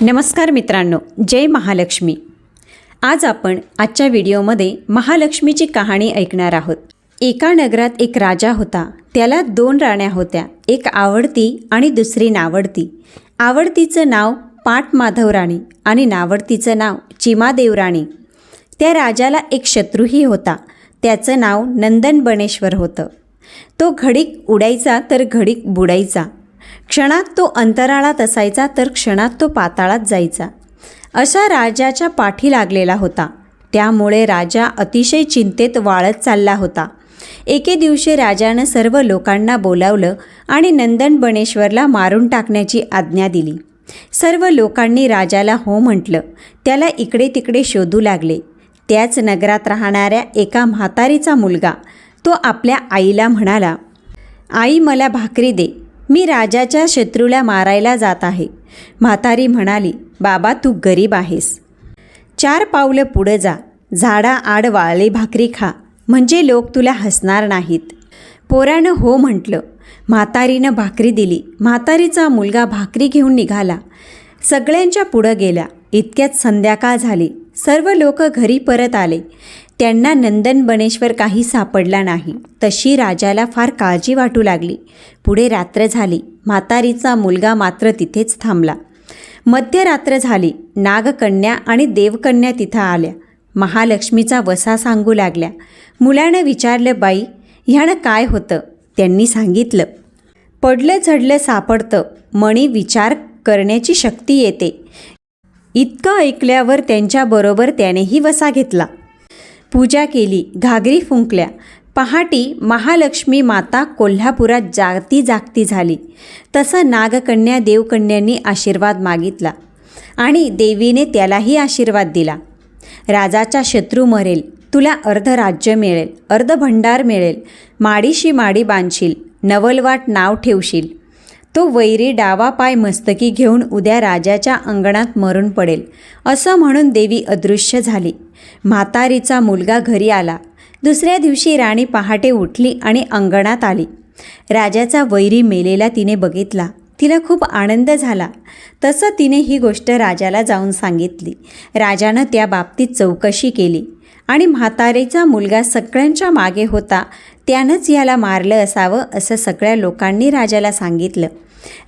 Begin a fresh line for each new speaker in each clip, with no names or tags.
नमस्कार मित्रांनो जय महालक्ष्मी. आज आपण आजच्या व्हिडिओमध्ये महालक्ष्मीची कहाणी ऐकणार आहोत. एका नगरात एक राजा होता. त्याला दोन राण्या होत्या. एक आवडती आणि दुसरी नावडती. आवडतीचं नाव पाटमाधव राणी आणि नावडतीचं नाव चिमादेव राणी. त्या राजाला एक शत्रूही होता. त्याचं नाव नंदन बनेश्वर होतं. तो घडीक उडायचा तर घडीक बुडायचा. क्षणात तो अंतराळात असायचा तर क्षणात तो पाताळात जायचा. अशा राजाच्या पाठी लागलेला होता. त्यामुळे राजा अतिशय चिंतेत वाळत चालला होता. एके दिवशी राजानं सर्व लोकांना बोलावलं आणि नंदन बनेश्वरला मारून टाकण्याची आज्ञा दिली. सर्व लोकांनी राजाला हो म्हटलं. त्याला इकडे तिकडे शोधू लागले. त्याच नगरात राहणाऱ्या एका म्हातारीचा मुलगा तो आपल्या आईला म्हणाला आई मला भाकरी दे. मी राजाच्या शत्रूला मारायला जात आहे. म्हातारी म्हणाली बाबा तू गरीब आहेस. चार पावलं पुढं जा. झाडा आड वाळली भाकरी खा. म्हणजे लोक तुला हसणार नाहीत. पोरानं हो म्हटलं. म्हातारीनं भाकरी दिली. म्हातारीचा मुलगा भाकरी घेऊन निघाला. सगळ्यांच्या पुढं गेल्या इतक्यात संध्याकाळ झाली. सर्व लोक घरी परत आले. त्यांना नंदन बनेश्वर काही सापडला नाही. तशी राजाला फार काळजी वाटू लागली. पुढे रात्र झाली. म्हातारीचा मुलगा मात्र तिथेच थांबला. मध्यरात्र झाली. नागकन्या आणि देवकन्या तिथं आल्या. महालक्ष्मीचा वसा सांगू लागल्या. मुलानं विचारलं बाई ह्यानं काय होतं? त्यांनी सांगितलं पडलं झडलं सापडतं. मणी विचार करण्याची शक्ती येते. इतकं ऐकल्यावर त्यांच्याबरोबर त्यानेही वसा घेतला. पूजा केली. घागरी फुंकल्या. पहाटी महालक्ष्मी माता कोल्हापुरात जागती जागती झाली. तसं नागकन्या देवकन्यांनी आशीर्वाद मागितला आणि देवीने त्यालाही आशीर्वाद दिला. राजाचा शत्रू मरेल. तुला अर्ध राज्य मिळेल. अर्ध भंडार मिळेल. माडीशी माडी बांधशील. नवलवाट नाव ठेवशील. तो वैरी डावा पाय मस्तकी घेऊन उद्या राजाच्या अंगणात मरून पडेल असं म्हणून देवी अदृश्य झाली. म्हातारीचा मुलगा घरी आला. दुसऱ्या दिवशी राणी पहाटे उठली आणि अंगणात आली. राजाचा वैरी मेलेला तिने बघितला. तिला खूप आनंद झाला. तसं तिने ही गोष्ट राजाला जाऊन सांगितली. राजानं त्या बाबतीत चौकशी केली. आणि म्हातारीचा मुलगा सगळ्यांच्या मागे होता त्यानंच याला मारलं असावं असं सगळ्या लोकांनी राजाला सांगितलं.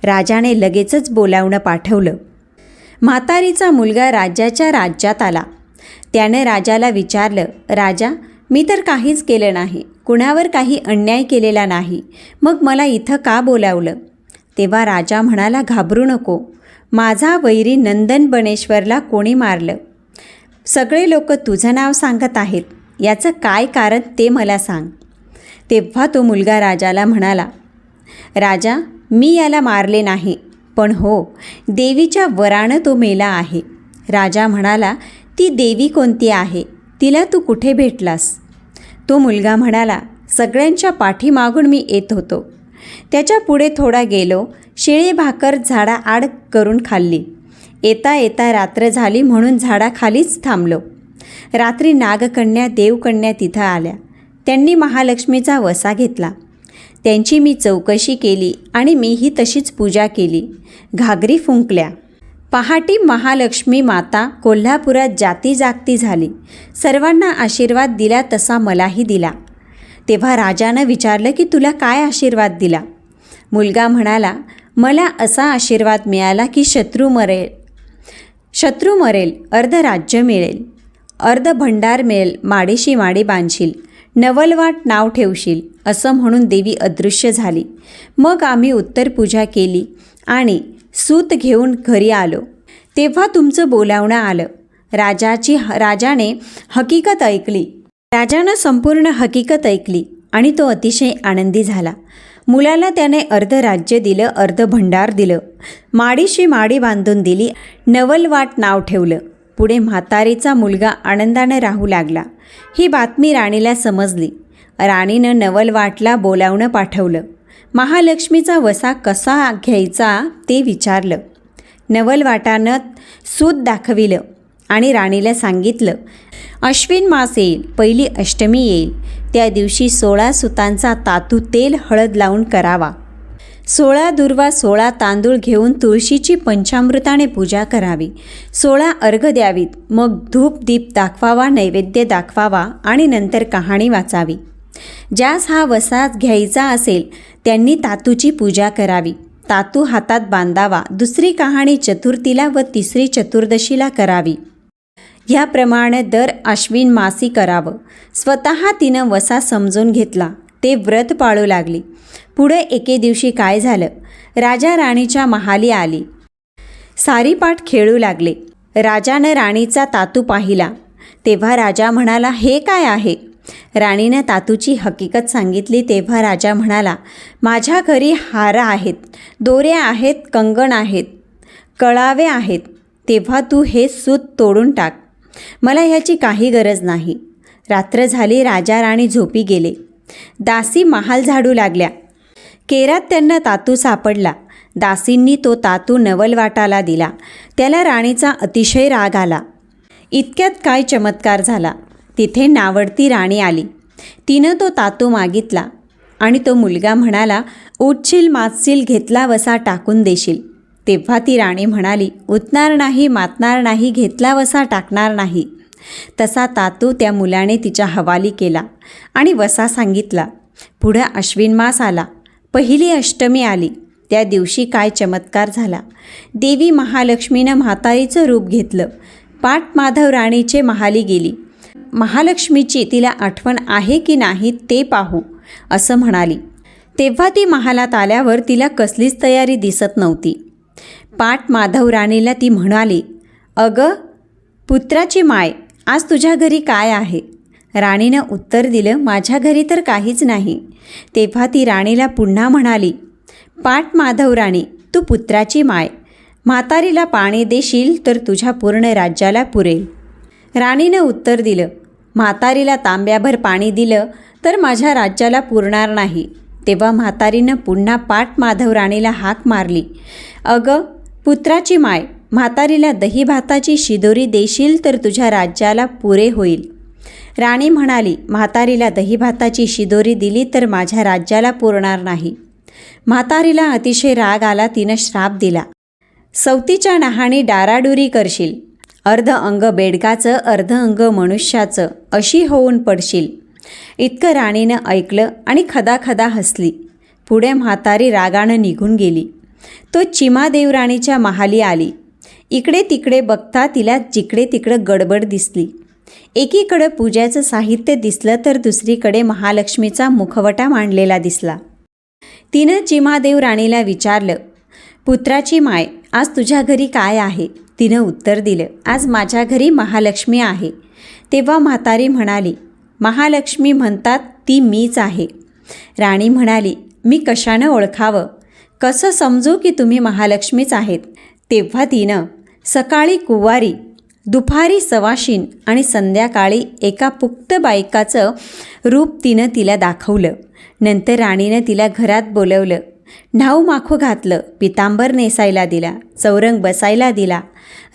राजाने लगेचच बोलावणं पाठवलं. म्हातारीचा मुलगा राजाच्या राज्यात आला. त्यानं राजाला विचारलं राजा मी तर काहीच केलं नाही. कुणावर काही अन्याय केलेला नाही. मग मला इथं का बोलावलं? तेव्हा राजा म्हणाला घाबरू नको. माझा वैरी नंदन बनेश्वरला कोणी मारलं? सगळे लोक तुझं नाव सांगत आहेत. याचं काय कारण ते मला सांग. तेव्हा तो मुलगा राजाला म्हणाला राजा मी याला मारले नाही पण हो देवीच्या वरानं तो मेला आहे. राजा म्हणाला ती देवी कोणती आहे? तिला तू कुठे भेटलास? तो मुलगा म्हणाला सगळ्यांच्या पाठीमागून मी येत होतो. त्याच्या पुढे थोडा गेलो शिळे भाकर झाडाआड करून खाल्ली. येता येता रात्र झाली म्हणून झाडाखालीच थांबलो. रात्री नागकन्या देवकन्या तिथं आल्या. त्यांनी महालक्ष्मीचा वसा घेतला. त्यांची मी चौकशी केली आणि मीही तशीच पूजा केली. घागरी फुंकल्या. पहाटी महालक्ष्मी माता कोल्हापुरात जाती जागती झाली. सर्वांना आशीर्वाद दिला तसा मलाही दिला. तेव्हा राजानं विचारलं की तुला काय आशीर्वाद दिला? मुलगा म्हणाला मला असा आशीर्वाद मिळाला की शत्रू मरेल. शत्रू मरेल अर्ध राज्य मिळेल. अर्ध भंडार मिळेल माडीशी माडी बांधशील. नवलवाट नाव ठेवशील असं म्हणून देवी अदृश्य झाली. मग आम्ही उत्तर पूजा केली आणि सूत घेऊन घरी आलो. तेव्हा तुमचं बोलावणं आलं. राजाची राजाने हकीकत ऐकली. राजानं संपूर्ण हकीकत ऐकली आणि तो अतिशय आनंदी झाला. मुलाला त्याने अर्ध राज्य दिलं अर्ध भंडार दिलं. माडीशी माडी बांधून दिली नवलवाट नाव ठेवलं. पुढे म्हातारीचा मुलगा आनंदानं राहू लागला. ही बातमी राणीला समजली. राणीनं नवलवाटला बोलावणं पाठवलं. महालक्ष्मीचा वसा कसा घ्यायचा ते विचारलं. नवलवाटानं सूत दाखविलं आणि राणीला सांगितलं अश्विन मास येईल पहिली अष्टमी येईल. त्या दिवशी सोळा सुतांचा तातू तेल हळद लावून करावा. सोळा दुर्वा सोळा तांदूळ घेऊन तुळशीची पंचामृताने पूजा करावी. सोळा अर्घ द्यावीत. मग धूप दीप दाखवावा नैवेद्य दाखवावा आणि नंतर कहाणी वाचावी. ज्यास हा वसा घ्यायचा असेल त्यांनी तातूची पूजा करावी. तातू हातात बांधावा. दुसरी कहाणी चतुर्थीला व तिसरी चतुर्दशीला करावी. ह्याप्रमाणे दर आश्विन मासी करावं. स्वतः तिनं वसा समजून घेतला. ते व्रत पाळू लागली. पुढे एके दिवशी काय झालं? राजा राणीच्या महाली आली. सारीपाठ खेळू लागले. राजानं राणीचा तातू पाहिला. तेव्हा राजा म्हणाला हे काय आहे? राणीनं तातूची हकीकत सांगितली. तेव्हा राजा म्हणाला माझ्या घरी हार आहेत दोऱ्या आहेत कंगण आहेत कळावे आहेत. तेव्हा तू हे सूत तोडून टाक. मला ह्याची काही गरज नाही. रात्र झाली. राजा राणी झोपी गेले. दासी महाल झाडू लागल्या. केरात त्यांना तातू सापडला. दासींनी तो तातू नवलवाटाला दिला. त्याला राणीचा अतिशय राग आला. इतक्यात काय चमत्कार झाला? तिथे नावडती राणी आली. तिनं तो तातू मागितला आणि तो मुलगा म्हणाला उठशील माचशील घेतला वसा टाकून देशील. तेव्हा ती राणी म्हणाली उतणार नाही मातणार नाही घेतला वसा टाकणार नाही. तसा तातू त्या मुलाने तिच्या हवाली केला आणि वसा सांगितला पुढं अश्विन मास आला. पहिली अष्टमी आली. त्या दिवशी काय चमत्कार झाला. देवी महालक्ष्मीनं म्हातारीचं रूप घेतलं. पाट माधव राणीचे महाली गेली. महालक्ष्मीची तिला आठवण आहे की नाही ते पाहू असं म्हणाली. तेव्हा ती महालात आल्यावर तिला कसलीच तयारी दिसत नव्हती. पाट माधव राणीला ती म्हणाली अगं पुत्राची माय आज तुझ्या घरी काय आहे? राणीनं उत्तर दिलं माझ्या घरी तर काहीच नाही. तेव्हा ती राणीला पुन्हा म्हणाली पाट माधव राणी तू पुत्राची माय. म्हातारीला पाणी देशील तर तुझ्या पूर्ण राज्याला पुरेल. राणीनं उत्तर दिलं म्हातारीला तांब्याभर पाणी दिलं तर माझ्या राज्याला पुरणार नाही. तेव्हा म्हातारीनं पुन्हा पाट माधव राणीला हाक मारली अगं पुत्राची माय म्हातारीला दही भाताची शिदोरी देशील तर तुझ्या राज्याला पुरे होईल. राणी म्हणाली म्हातारीला दही भाताची शिदोरी दिली तर माझ्या राज्याला पुरणार नाही. म्हातारीला अतिशय राग आला तिनं श्राप दिला. सवतीच्या नहाणी डाराडुरी करशील. अर्ध अंग बेडकाचं अर्ध अंग मनुष्याचं अशी होऊन पडशील. इतकं राणीनं ऐकलं आणि खदाखदा हसली. पुढे म्हातारी रागानं निघून गेली. तो चिमादेवराणीच्या महाली आली. इकडे तिकडे बघता तिला जिकडे तिकडं गडबड दिसली. एकीकडं पूजाचं साहित्य दिसलं तर दुसरीकडे महालक्ष्मीचा मुखवटा मांडलेला दिसला. तिनं चिमादेव राणीला विचारलं पुत्राची माय आज तुझ्या घरी काय आहे? तिनं उत्तर दिलं आज माझ्या घरी महालक्ष्मी आहे. तेव्हा म्हातारी म्हणाली महालक्ष्मी म्हणतात ती मीच आहे. राणी म्हणाली मी कशानं ओळखावं? कसं समजू की तुम्ही महालक्ष्मीच आहेत? तेव्हा तिनं सकाळी कुवारी दुपारी सवाशीन आणि संध्याकाळी एका पुक्त बायकाचं रूप तिनं तिला दाखवलं. नंतर राणीनं तिला घरात बोलवलं. न्हाऊ माखू घातलं पितांबर नेसायला दिला चौरंग बसायला दिला.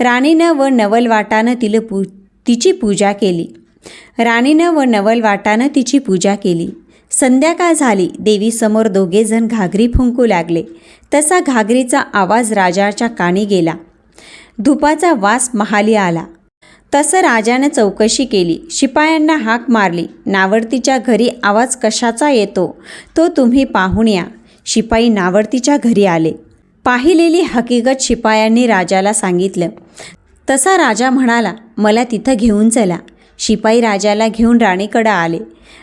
राणीनं व नवलवाटानं तिला पू तिची पूजा केली. राणीनं व नवलवाटानं तिची पूजा केली. संध्याकाळ झाली देवीसमोर दोघेजण घागरी फुंकू लागले. तसा घागरीचा आवाज राजाच्या कानी गेला. धुपाचा वास महाली आला. तसं राजानं चौकशी केली. शिपायांना हाक मारली. नावडतीच्या घरी आवाज कशाचा येतो तो तुम्ही पाहून या. शिपाई नावडतीच्या घरी आले. पाहिलेली हकीकत शिपायांनी राजाला सांगितलं. तसा राजा म्हणाला मला तिथं घेऊन चला. शिपाई राजाला घेऊन राणीकडं आले.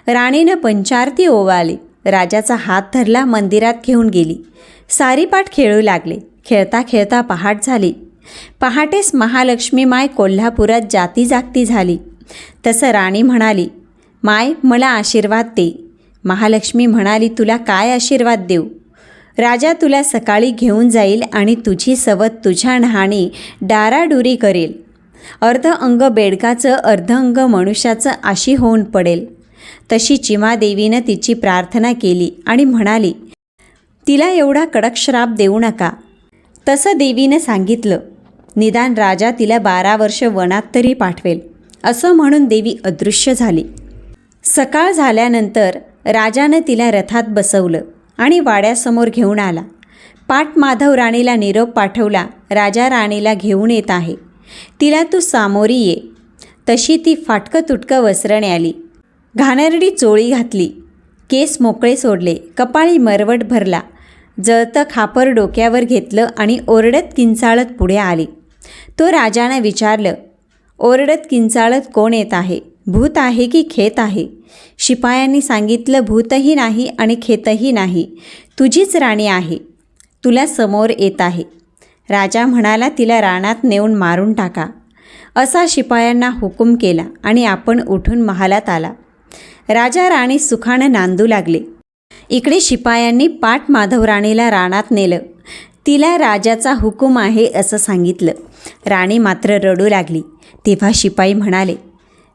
राणीनं पंचारती ओवाळली. राजाचा हात धरला मंदिरात घेऊन गेली. सारीपाठ खेळू लागले. खेळता खेळता पहाट झाली. पहाटेस महालक्ष्मी माय कोल्हापुरात जाती जागती झाली. तसं राणी म्हणाली माय मला आशीर्वाद दे. महालक्ष्मी म्हणाली तुला काय आशीर्वाद देऊ? राजा तुला सकाळी घेऊन जाईल आणि तुझी सवत तुझ्या न्हाणी डाराडुरी करेल. अर्ध अंग बेडकाचं अर्ध अंग मनुष्याचं अशी होऊन पडेल. तशी चिमादेवीनं तिची प्रार्थना केली आणि म्हणाली तिला एवढा कडक श्राप देऊ नका. तसं देवीनं सांगितलं. निदान राजा तिला बारा वर्ष वनात तरी पाठवेल. असं म्हणून देवी अदृश्य झाली. सकाळ झाल्यानंतर राजानं तिला रथात बसवलं आणि वाड्यासमोर घेऊन आला. पाट माधव राणीला निरोप पाठवला राजा राणीला घेऊन येत आहे. तिला तू सामोरी ये. तशी ती फाटकं तुटकं वस्त्रणे आली. घाणेरडी चोळी घातली. केस मोकळे सोडले. कपाळी मरवट भरला. जळतं खापर डोक्यावर घेतलं आणि ओरडत किंचाळत पुढे आली. तो राजानं विचारलं ओरडत किंचाळत कोण येत आहे? भूत आहे की खेत आहे? शिपायांनी सांगितलं भूतही नाही आणि खेतही नाही. तुझीच राणी आहे. तुला समोर येत आहे. राजा म्हणाला तिला रानात नेऊन मारून टाका. असा शिपायांना हुकूम केला आणि आपण उठून महालात आला. राजा राणी सुखानं नांदू लागले. इकडे शिपायांनी पाट माधव राणीला रानात नेलं. तिला राजाचा हुकूम आहे असं सांगितलं. राणी मात्र रडू लागली. तेव्हा शिपाई म्हणाले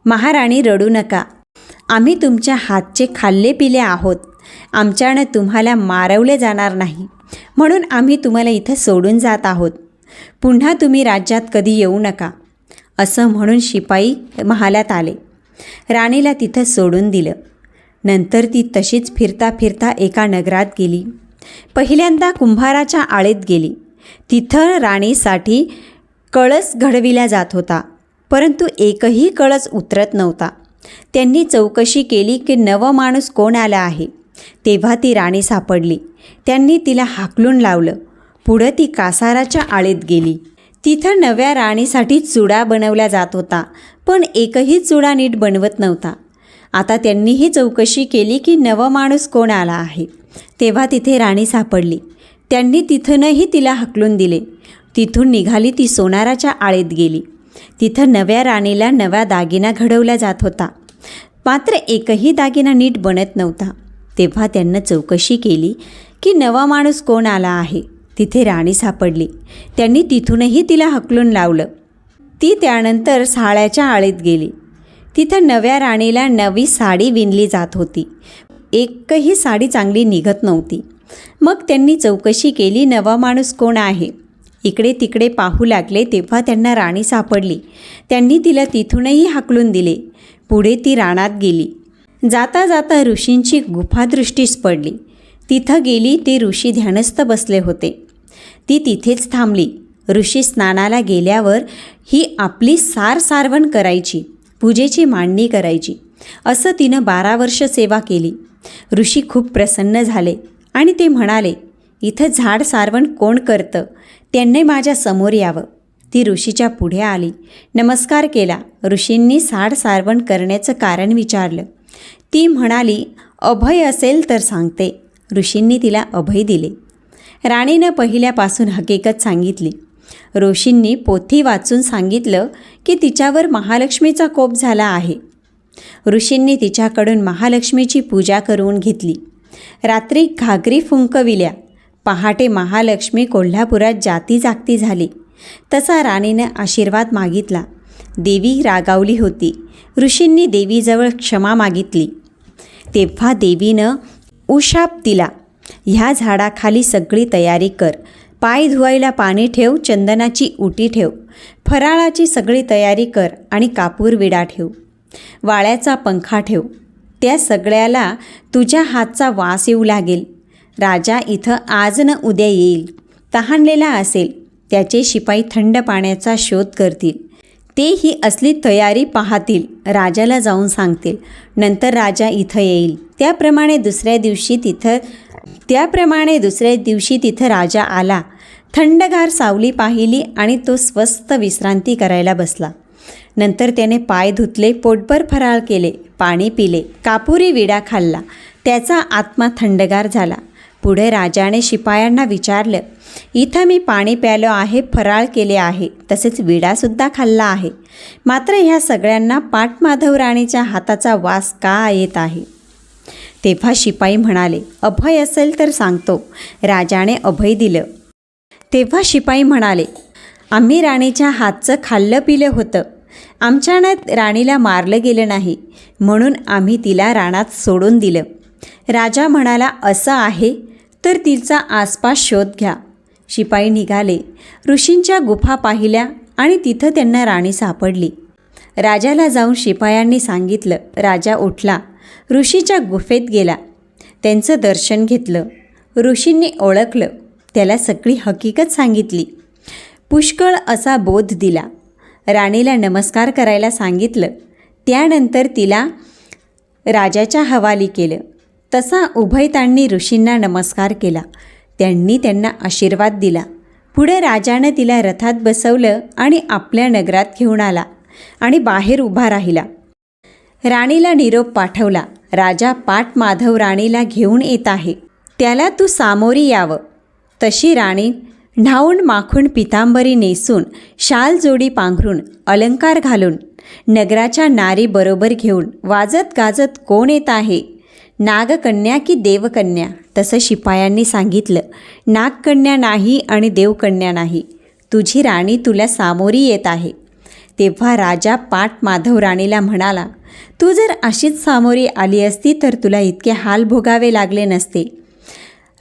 महाराणी रडू नका. आम्ही तुमच्या हातचे खाल्ले पिले आहोत. आमच्यानं तुम्हाला मारवले जाणार नाही. म्हणून आम्ही तुम्हाला इथं सोडून जात आहोत. पुन्हा तुम्ही राज्यात कधी येऊ नका. असं म्हणून शिपाई महालात आले. राणीला तिथं सोडून दिलं. नंतर ती तशीच फिरता फिरता एका नगरात गेली. पहिल्यांदा कुंभाराच्या आळीत गेली. तिथं राणीसाठी कळस घडविला जात होता. परंतु एकही कळस उतरत नव्हता. त्यांनी चौकशी केली की नवं माणूस कोण आला आहे. तेव्हा ती राणी सापडली. त्यांनी तिला हाकलून लावलं. पुढं ती कासाराच्या आळीत गेली. तिथं नव्या राणीसाठी चुडा बनवला जात होता पण एकही चुडा नीट बनवत नव्हता. आता त्यांनीही चौकशी केली की नवं माणूस कोण आला आहे. तेव्हा तिथे राणी सापडली. त्यांनी तिथूनही तिला हकलून दिले. तिथून निघाली ती सोनाराच्या आळीत गेली. तिथं नव्या राणीला नवा दागिना घडवला जात होता. मात्र एकही दागिना नीट बनत नव्हता. तेव्हा त्यांना चौकशी केली की नवा माणूस कोण आला आहे? तिथे राणी सापडली. त्यांनी तिथूनही तिला हकलून लावलं. ती त्यानंतर साळ्याच्या आळीत गेली. तिथं नव्या राणीला नवी साडी विणली जात होती. एकही साडी चांगली निघत नव्हती. मग त्यांनी चौकशी केली नवा माणूस कोण आहे? इकडे तिकडे पाहू लागले तेव्हा त्यांना राणी सापडली. त्यांनी तिला तिथूनही हाकलून दिले. पुढे ती रानात गेली. जाता जाता ऋषींची गुफादृष्टीस पडली. तिथं गेली ते ऋषी ध्यानस्थ बसले होते. ती तिथेच थांबली. ऋषी स्नानाला गेल्यावर ही आपली सार सारवण करायची पूजेची मांडणी करायची. असं तिनं बारा वर्ष सेवा केली. ऋषी खूप प्रसन्न झाले आणि ते म्हणाले इथं झाड सारवण कोण करतं? त्यांनी माझ्यासमोर यावं. ती ऋषीच्या पुढे आली. नमस्कार केला. ऋषींनी साड सारवण करण्याचं कारण विचारलं. ती म्हणाली अभय असेल तर सांगते. ऋषींनी तिला अभय दिले. राणीनं पहिल्यापासून हकीकत सांगितली. ऋषींनी पोथी वाचून सांगितलं की तिच्यावर महालक्ष्मीचा कोप झाला आहे. ऋषींनी तिच्याकडून महालक्ष्मीची पूजा करून घेतली. रात्री घागरी फुंकविल्या. पहाटे महालक्ष्मी कोल्हापुरात जाती जागती झाली. तसा राणीनं आशीर्वाद मागितला. देवी रागावली होती. ऋषींनी देवीजवळ क्षमा मागितली. तेव्हा देवीनं उशाप दिला. ह्या झाडाखाली सगळी तयारी कर. पाय धुवायला पाणी ठेव चंदनाची उटी ठेव. फराळाची सगळी तयारी कर आणि कापूर विडा ठेव. वाळ्याचा पंखा ठेव. त्या सगळ्याला तुझ्या हातचा वास येऊ लागेल. राजा इथं आज न उद्या येईल. तहानलेला असेल. त्याचे शिपाई थंड पाण्याचा शोध करतील. ते ही असली तयारी पाहतील. राजाला जाऊन सांगतील. नंतर राजा इथं येईल. त्याप्रमाणे दुसऱ्या दिवशी तिथं त्याप्रमाणे दुसऱ्या दिवशी तिथं राजा आला. थंडगार सावली पाहिली आणि तो स्वस्त विश्रांती करायला बसला. नंतर त्याने पाय धुतले पोटभर फराळ केले पाणी पिले कापुरी विडा खाल्ला. त्याचा आत्मा थंडगार झाला. पुढे राजाने शिपायांना विचारलं इथं मी पाणी प्यालो आहे फराळ केले आहे तसेच विडासुद्धा खाल्ला आहे. मात्र ह्या सगळ्यांना पाटमाधव राणीच्या हाताचा वास का येत आहे? तेव्हा शिपाई म्हणाले अभय असेल तर सांगतो. राजाने अभय दिलं. तेव्हा शिपाई म्हणाले आम्ही राणीच्या हातचं खाल्लं पिलं होतं. आमच्यानं राणीला मारलं गेलं नाही म्हणून आम्ही तिला राणात सोडून दिलं. राजा म्हणाला असं आहे? तर तिचा आसपास शोध घ्या. शिपाई निघाले. ऋषींच्या गुफा पाहिल्या आणि तिथं त्यांना राणी सापडली. राजाला जाऊन शिपायांनी सांगितलं राजा उठला. ऋषीच्या गुफेत गेला. त्यांचं दर्शन घेतलं. ऋषींनी ओळखलं. त्याला सगळी हकीकत सांगितली. पुष्कळ असा बोध दिला. राणीला नमस्कार करायला सांगितलं. त्यानंतर तिला राजाच्या हवाली केलं. तसा उभयतांनी ऋषींना नमस्कार केला. त्यांनी त्यांना आशीर्वाद दिला. पुढे राजानं तिला रथात बसवलं आणि आपल्या नगरात घेऊन आला आणि बाहेर उभा राहिला. राणीला निरोप पाठवला. राजा पाट माधव राणीला घेऊन येत आहे. त्याला तू सामोरी यावं. तशी राणी न्हाऊन माखून पितांबरी नेसून शाल जोडी पांघरून अलंकार घालून नगराच्या नारीबरोबर घेऊन वाजत गाजत कोण येत आहे? नागकन्या की देवकन्या? तसं शिपायांनी सांगितलं. नागकन्या नाही आणि देवकन्या नाही. तुझी राणी तुला सामोरी येत आहे. तेव्हा राजा पाट माधव राणीला म्हणाला तू जर अशीच सामोरी आली असती तर तुला इतके हाल भोगावे लागले नसते.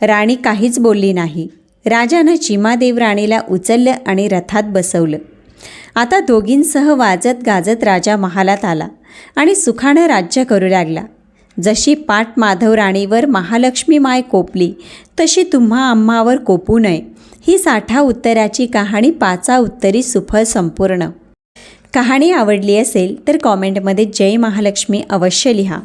राणी काहीच बोलली नाही. राजानं चिमादेव राणीला उचललं आणि रथात बसवलं. आता दोघींसह वाजत गाजत राजा महालात आला आणि सुखानं राज्य करू लागला. जशी पाट माधवराणीवर महालक्ष्मी माय कोपली तशी तुम्हा आम्हावर कोपू नये. ही साठा उत्तराची कहाणी पाचा उत्तरी सुफल संपूर्ण. कहाणी आवडली असेल तर कॉमेंटमध्ये जय महालक्ष्मी अवश्य लिहा.